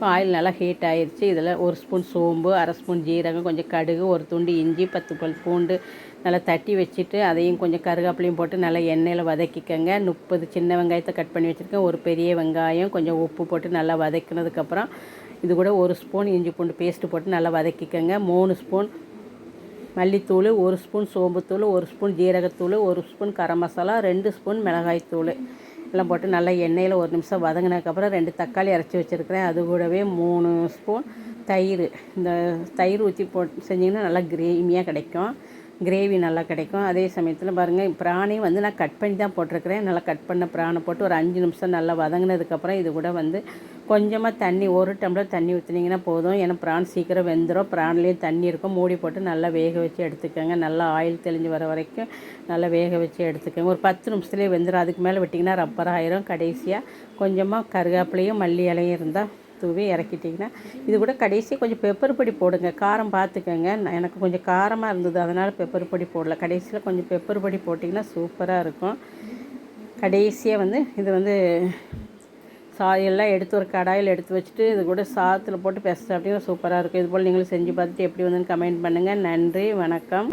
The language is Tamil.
இப்போ ஆயில் நல்லா ஹீட் ஆயிடுச்சு இதில் ஒரு ஸ்பூன் சோம்பு அரை ஸ்பூன் ஜீரகம் கொஞ்சம் கடுகு ஒரு துண்டு இஞ்சி பத்து பல் பூண்டு நல்லா தட்டி வச்சுட்டு அதையும் கொஞ்சம் கருகாப்பிலையும் போட்டு நல்லா எண்ணெயில் வதக்கிக்கோங்க. முப்பது சின்ன வெங்காயத்தை கட் பண்ணி வச்சுருக்கேன். ஒரு பெரிய வெங்காயம் கொஞ்சம் உப்பு போட்டு நல்லா வதக்கினதுக்கப்புறம் இது கூட ஒரு ஸ்பூன் இஞ்சி பூண்டு பேஸ்ட்டு போட்டு நல்லா வதக்கிக்கோங்க. மூணு ஸ்பூன் மல்லித்தூள் ஒரு ஸ்பூன் சோம்புத்தூள் ஒரு ஸ்பூன் ஜீரகத்தூள் ஒரு ஸ்பூன் கரம் மசாலா ரெண்டு ஸ்பூன் மிளகாய்த்தூள். எல்லாம் போட்டு நல்லா எண்ணெயில் ஒரு நிமிஷம் வதங்கினதுக்கப்புறம் ரெண்டு தக்காளி அரைச்சி வச்சுருக்கிறேன். அது கூடவே மூணு ஸ்பூன் தயிர். இந்த தயிர் ஊற்றி போட்டு செஞ்சிங்கன்னா நல்லா கிரேமியாக கிடைக்கும். கிரேவி நல்லா கிடைக்கும். அதே சமயத்தில் பாருங்கள் ப்ரானையும் வந்து நான் கட் பண்ணி தான் போட்டிருக்கிறேன். நல்லா கட் பண்ண ப்ரானை போட்டு ஒரு அஞ்சு நிமிஷம் நல்லா வதங்கினதுக்கப்புறம் இது கூட வந்து கொஞ்சமாக தண்ணி ஒரு டம்ளர் தண்ணி ஊற்றினீங்கன்னா போதும். ஏன்னா ப்ரான் சீக்கிரம் வெந்துடும் ப்ரான்லேயும் தண்ணி இருக்கும். மூடி போட்டு நல்லா வேக வச்சு எடுத்துக்கோங்க. நல்லா ஆயில் தெளிஞ்சு வர வரைக்கும் நல்லா வேக வச்சு எடுத்துக்கோங்க. ஒரு பத்து நிமிஷத்துலேயே வெந்துடும் அதுக்கு மேலே விட்டிங்கன்னா ரப்பர் ஆயிரும். கடைசியாக கொஞ்சமாக கருவேப்பிலையும் மல்லி இலையும் இருந்தால் தூவி இறக்கிட்டிங்கன்னா இது கூட கடைசி கொஞ்சம் பெப்பர் பொடி போடுங்க. காரம் பார்த்துக்கோங்க. எனக்கு கொஞ்சம் காரமாக இருந்தது அதனால் பெப்பர் பொடி போடல. கடைசியில் கொஞ்சம் பெப்பர் பொடி போட்டிங்கன்னா சூப்பராக இருக்கும். கடைசியாக வந்து இது வந்து சா எல்லாம் எடுத்து ஒரு கடாயில் எடுத்து வச்சுட்டு இது கூட சாத்தில் போட்டு பெச அப்படின்னா சூப்பராக இருக்கும். இது போல் நீங்களும் செஞ்சு பார்த்துட்டு எப்படி வந்துன்னு கமெண்ட் பண்ணுங்கள் நன்றி வணக்கம்.